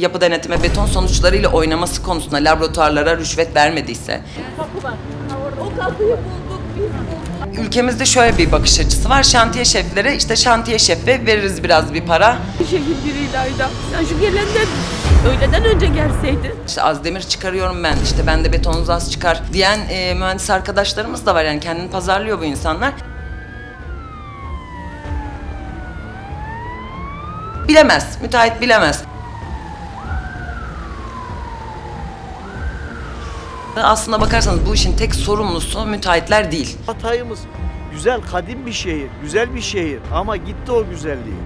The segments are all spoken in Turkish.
yapı denetime beton sonuçlarıyla oynaması konusunda laboratuvarlara rüşvet vermediyse Kapı var. O kapıyı bulduk biz bulduk. ülkemizde şöyle bir bakış açısı var. Şantiye şeflere işte şantiye şefi veririz biraz bir para. Şekil biriyle ayda. Ya şu gelenden öğleden önce gelseydi. İşte az demir çıkarıyorum ben, işte bende betonunuz az çıkar diyen e, mühendis arkadaşlarımız da var. Yani kendini pazarlıyor bu insanlar. Bilemez, müteahhit bilemez. Aslına bakarsanız bu işin tek sorumlusu müteahhitler değil. Hatay'ımız güzel, kadim bir şehir, güzel bir şehir ama gitti o güzelliği.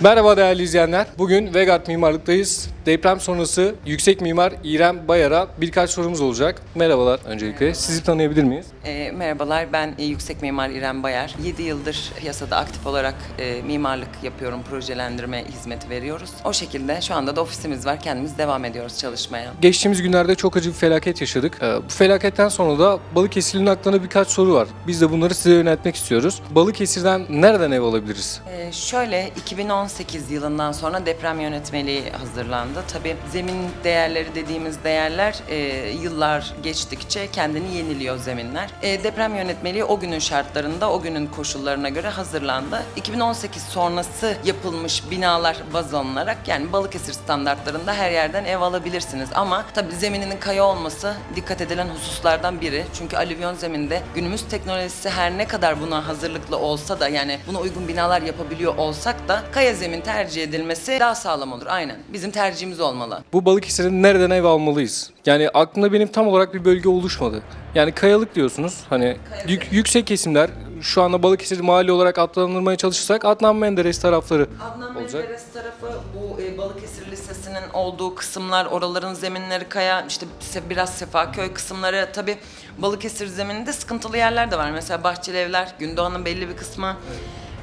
Merhaba değerli izleyenler. Bugün Vegard Mimarlık'tayız. Deprem sonrası yüksek mimar İrem Bayar'a birkaç sorumuz olacak. Merhabalar öncelikle. Sizi tanıyabilir miyiz? E, merhabalar, ben e, yüksek mimar İrem Bayar. 7 yıldır piyasada aktif olarak e, mimarlık yapıyorum, projelendirme hizmeti veriyoruz. O şekilde şu anda da ofisimiz var, kendimiz devam ediyoruz çalışmaya. Geçtiğimiz günlerde çok acı bir felaket yaşadık. Ee, Bu felaketten sonra da Balıkesir'in aklına birkaç soru var. Biz de bunları size yöneltmek istiyoruz. Balıkesir'den nereden ev alabiliriz? Ee, şöyle 2018 yılından sonra deprem yönetmeliği hazırlandı. Tabii zemin değerleri dediğimiz değerler e, yıllar geçtikçe kendini yeniliyor zeminler. E, deprem yönetmeliği o günün şartlarında, o günün koşullarına göre hazırlandı. 2018 sonrası yapılmış binalar baz alınarak yani Balıkesir standartlarında her yerden ev alabilirsiniz. Ama tabii zemininin kaya olması dikkat edilen hususlardan biri. Çünkü alüvyon zeminde günümüz teknolojisi her ne kadar buna hazırlıklı olsa da yani buna uygun binalar yapabiliyor olsak da kaya zemin tercih edilmesi daha sağlam olur. Aynen. Bizim tercihimiz olmalı. Bu Balıkesir'in nereden ev almalıyız? Yani aklımda benim tam olarak bir bölge oluşmadı. Yani kayalık diyorsunuz. Hani yük- yüksek kesimler şu anda Balıkesir mahalle olarak adlandırmaya çalışırsak Adnan Menderes tarafları Adnan olacak. Menderes tarafı bu e, Balıkesir Lisesi'nin olduğu kısımlar, oraların zeminleri kaya, işte se- biraz Sefaköy kısımları. Tabii Balıkesir zemininde sıkıntılı yerler de var. Mesela Bahçeli Evler, Gündoğan'ın belli bir kısmı.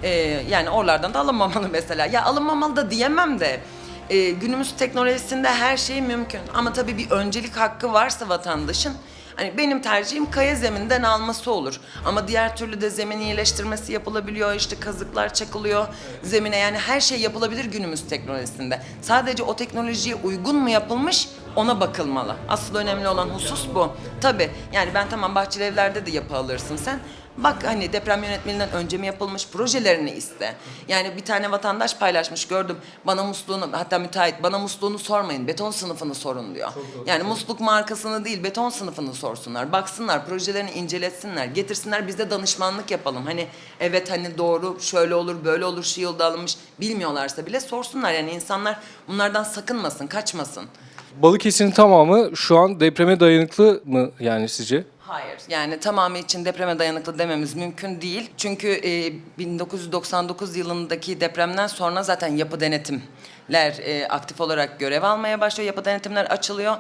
E, yani oralardan da alınmamalı mesela. Ya alınmamalı da diyemem de. e, günümüz teknolojisinde her şey mümkün. Ama tabii bir öncelik hakkı varsa vatandaşın Hani benim tercihim kaya zeminden alması olur. Ama diğer türlü de zemin iyileştirmesi yapılabiliyor. işte kazıklar çakılıyor zemine. Yani her şey yapılabilir günümüz teknolojisinde. Sadece o teknolojiye uygun mu yapılmış ona bakılmalı. Asıl önemli olan husus bu. Tabii yani ben tamam bahçeli evlerde de yapı alırsın sen. Bak hani deprem yönetmeliğinden önce mi yapılmış projelerini iste. Yani bir tane vatandaş paylaşmış gördüm. Bana musluğunu hatta müteahhit bana musluğunu sormayın. Beton sınıfını sorun diyor. Yani musluk markasını değil beton sınıfını sorsunlar. Baksınlar projelerini inceletsinler. Getirsinler biz de danışmanlık yapalım. Hani evet hani doğru şöyle olur böyle olur şu yılda alınmış bilmiyorlarsa bile sorsunlar. Yani insanlar bunlardan sakınmasın kaçmasın. Balıkesir'in tamamı şu an depreme dayanıklı mı yani sizce? Hayır. Yani tamamı için depreme dayanıklı dememiz mümkün değil. Çünkü e, 1999 yılındaki depremden sonra zaten yapı denetimler e, aktif olarak görev almaya başlıyor. Yapı denetimler açılıyor.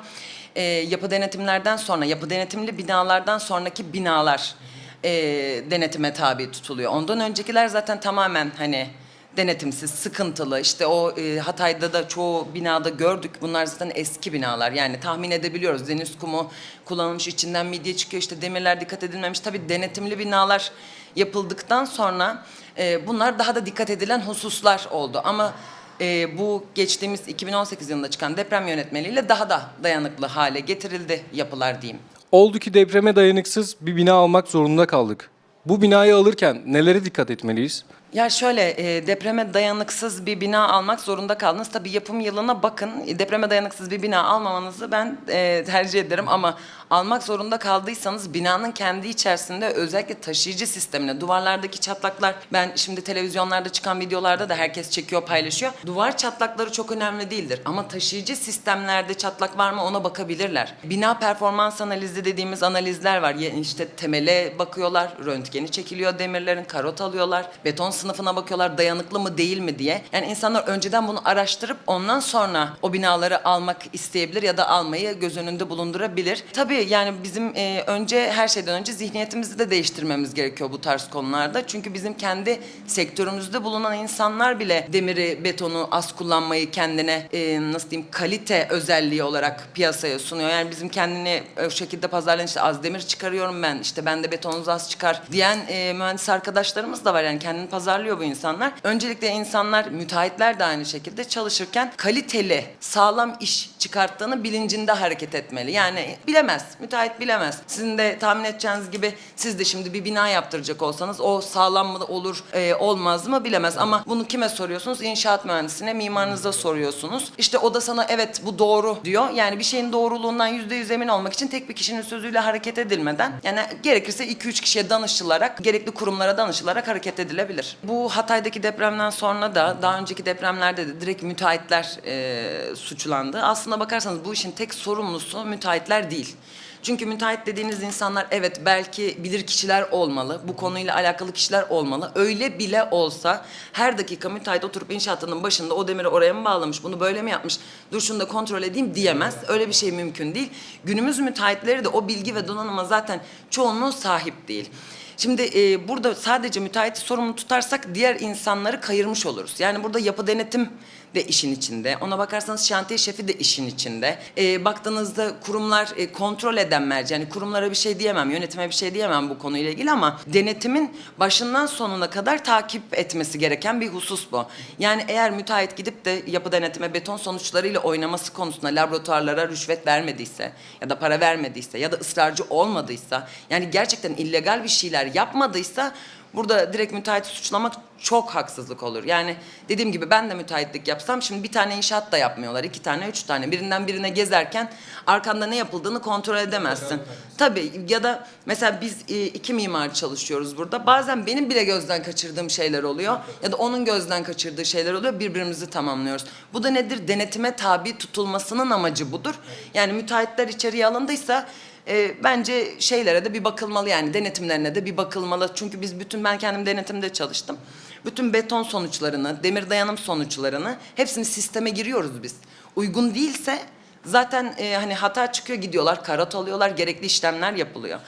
E, yapı denetimlerden sonra, yapı denetimli binalardan sonraki binalar e, denetime tabi tutuluyor. Ondan öncekiler zaten tamamen hani denetimsiz, sıkıntılı. İşte o e, Hatay'da da çoğu binada gördük. Bunlar zaten eski binalar. Yani tahmin edebiliyoruz. Deniz kumu kullanılmış, içinden midye çıkıyor. İşte demirler dikkat edilmemiş. Tabii denetimli binalar yapıldıktan sonra e, bunlar daha da dikkat edilen hususlar oldu. Ama e, bu geçtiğimiz 2018 yılında çıkan deprem yönetmeliğiyle daha da dayanıklı hale getirildi yapılar diyeyim. Oldu ki depreme dayanıksız bir bina almak zorunda kaldık. Bu binayı alırken nelere dikkat etmeliyiz? Ya şöyle e, depreme dayanıksız bir bina almak zorunda kaldınız. Tabii yapım yılına bakın. Depreme dayanıksız bir bina almamanızı ben e, tercih ederim ama almak zorunda kaldıysanız binanın kendi içerisinde özellikle taşıyıcı sistemine, duvarlardaki çatlaklar ben şimdi televizyonlarda çıkan videolarda da herkes çekiyor, paylaşıyor. Duvar çatlakları çok önemli değildir ama taşıyıcı sistemlerde çatlak var mı ona bakabilirler. Bina performans analizi dediğimiz analizler var. Ya işte temele bakıyorlar, röntgeni çekiliyor demirlerin, karot alıyorlar, beton sınıfına bakıyorlar dayanıklı mı değil mi diye. Yani insanlar önceden bunu araştırıp ondan sonra o binaları almak isteyebilir ya da almayı göz önünde bulundurabilir. Tabii yani bizim e, önce her şeyden önce zihniyetimizi de değiştirmemiz gerekiyor bu tarz konularda. Çünkü bizim kendi sektörümüzde bulunan insanlar bile demiri, betonu az kullanmayı kendine e, nasıl diyeyim kalite özelliği olarak piyasaya sunuyor. Yani bizim kendini o şekilde pazarlayan işte az demir çıkarıyorum ben işte bende betonunuz az çıkar diyen e, mühendis arkadaşlarımız da var. Yani kendini pazarlıyor bu insanlar. Öncelikle insanlar, müteahhitler de aynı şekilde çalışırken kaliteli, sağlam iş çıkarttığını bilincinde hareket etmeli. Yani bilemez, müteahhit bilemez. Sizin de tahmin edeceğiniz gibi siz de şimdi bir bina yaptıracak olsanız o sağlam mı olur, e, olmaz mı bilemez. Ama bunu kime soruyorsunuz? İnşaat mühendisine, mimarınıza soruyorsunuz. İşte o da sana evet bu doğru diyor. Yani bir şeyin doğruluğundan yüzde yüz emin olmak için tek bir kişinin sözüyle hareket edilmeden yani gerekirse 2-3 kişiye danışılarak, gerekli kurumlara danışılarak hareket edilebilir. Bu Hatay'daki depremden sonra da daha önceki depremlerde de direkt müteahhitler e, suçlandı. Aslına bakarsanız bu işin tek sorumlusu müteahhitler değil. Çünkü müteahhit dediğiniz insanlar evet belki bilir kişiler olmalı. Bu konuyla alakalı kişiler olmalı. Öyle bile olsa her dakika müteahhit oturup inşaatının başında o demiri oraya mı bağlamış, bunu böyle mi yapmış, dur şunu da kontrol edeyim diyemez. Öyle bir şey mümkün değil. Günümüz müteahhitleri de o bilgi ve donanıma zaten çoğunluğu sahip değil. Şimdi e, burada sadece müteahhiti sorumlu tutarsak diğer insanları kayırmış oluruz. Yani burada yapı denetim de işin içinde. Ona bakarsanız şantiye şefi de işin içinde. E, baktığınızda kurumlar e, kontrol eden merci. Yani kurumlara bir şey diyemem, yönetime bir şey diyemem bu konuyla ilgili ama denetimin başından sonuna kadar takip etmesi gereken bir husus bu. Yani eğer müteahhit gidip de yapı denetime beton sonuçlarıyla oynaması konusunda laboratuvarlara rüşvet vermediyse ya da para vermediyse ya da ısrarcı olmadıysa yani gerçekten illegal bir şeyler yapmadıysa Burada direkt müteahhiti suçlamak çok haksızlık olur. Yani dediğim gibi ben de müteahhitlik yapsam şimdi bir tane inşaat da yapmıyorlar. iki tane, üç tane. Birinden birine gezerken arkanda ne yapıldığını kontrol edemezsin. Tabii ya da mesela biz e, iki mimar çalışıyoruz burada. Bazen benim bile gözden kaçırdığım şeyler oluyor. Ya da onun gözden kaçırdığı şeyler oluyor. Birbirimizi tamamlıyoruz. Bu da nedir? Denetime tabi tutulmasının amacı budur. Yani müteahhitler içeriye alındıysa e, bence şeylere de bir bakılmalı yani denetimlerine de bir bakılmalı. Çünkü biz bütün ben kendim denetimde çalıştım. Bütün beton sonuçlarını, demir dayanım sonuçlarını hepsini sisteme giriyoruz biz. Uygun değilse zaten e, hani hata çıkıyor gidiyorlar, karat alıyorlar, gerekli işlemler yapılıyor.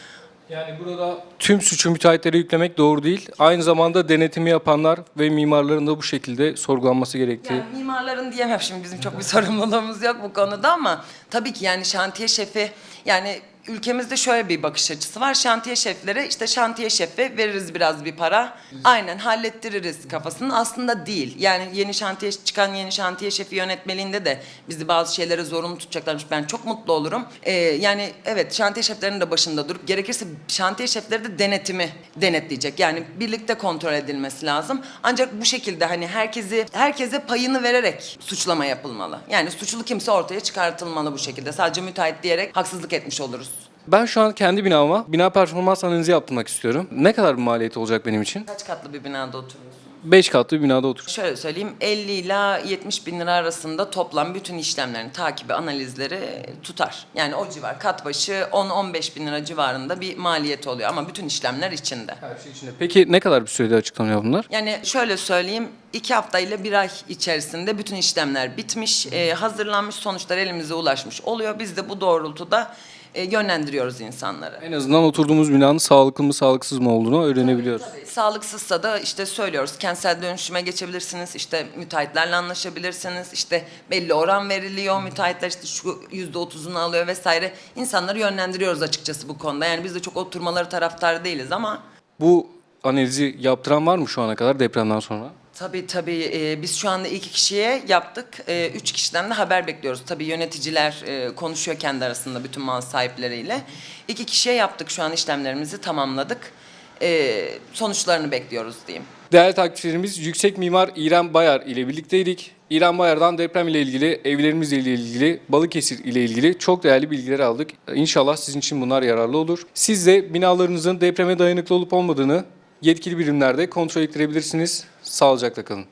Yani burada tüm suçu müteahhitlere yüklemek doğru değil. Aynı zamanda denetimi yapanlar ve mimarların da bu şekilde sorgulanması gerektiği. Yani mimarların diyemem şimdi bizim çok bir sorumluluğumuz yok bu konuda ama tabii ki yani şantiye şefi yani ülkemizde şöyle bir bakış açısı var. Şantiye şeflere işte şantiye şefi veririz biraz bir para. Aynen hallettiririz kafasının aslında değil. Yani yeni şantiye çıkan yeni şantiye şefi yönetmeliğinde de bizi bazı şeylere zorunlu tutacaklarmış. Ben çok mutlu olurum. Ee, yani evet şantiye şeflerinin de başında durup gerekirse şantiye şefleri de denetimi denetleyecek. Yani birlikte kontrol edilmesi lazım. Ancak bu şekilde hani herkesi herkese payını vererek suçlama yapılmalı. Yani suçlu kimse ortaya çıkartılmalı bu şekilde. Sadece müteahhit diyerek haksızlık etmiş oluruz. Ben şu an kendi binama bina performans analizi yaptırmak istiyorum. Ne kadar bir maliyeti olacak benim için? Kaç katlı bir binada oturuyorsun? 5 katlı bir binada oturuyorum. Şöyle söyleyeyim 50 ila 70 bin lira arasında toplam bütün işlemlerin takibi, analizleri tutar. Yani o civar kat başı 10-15 bin lira civarında bir maliyet oluyor ama bütün işlemler içinde. Her şey içinde. Peki ne kadar bir sürede açıklanıyor bunlar? Yani şöyle söyleyeyim, iki hafta ile bir ay içerisinde bütün işlemler bitmiş, e, hazırlanmış sonuçlar elimize ulaşmış oluyor. Biz de bu doğrultuda e, yönlendiriyoruz insanları. En azından oturduğumuz binanın sağlıklı mı sağlıksız mı olduğunu öğrenebiliyoruz. Sağlıksızsa da işte söylüyoruz kentsel dönüşüme geçebilirsiniz, işte müteahhitlerle anlaşabilirsiniz, işte belli oran veriliyor, müteahhitler işte şu yüzde otuzunu alıyor vesaire. İnsanları yönlendiriyoruz açıkçası bu konuda. Yani biz de çok oturmaları taraftarı değiliz ama Bu analizi yaptıran var mı şu ana kadar depremden sonra? Tabii tabii Ee, biz şu anda iki kişiye yaptık. Ee, üç kişiden de haber bekliyoruz. Tabii yöneticiler e, konuşuyor kendi arasında bütün mal sahipleriyle. İki kişiye yaptık şu an işlemlerimizi tamamladık. Ee, sonuçlarını bekliyoruz diyeyim. Değerli takipçilerimiz Yüksek Mimar İrem Bayar ile birlikteydik. İrem Bayar'dan deprem ile ilgili, evlerimizle ilgili, Balıkesir ile ilgili çok değerli bilgiler aldık. İnşallah sizin için bunlar yararlı olur. Siz de binalarınızın depreme dayanıklı olup olmadığını yetkili birimlerde kontrol ettirebilirsiniz. Sağlıcakla kalın.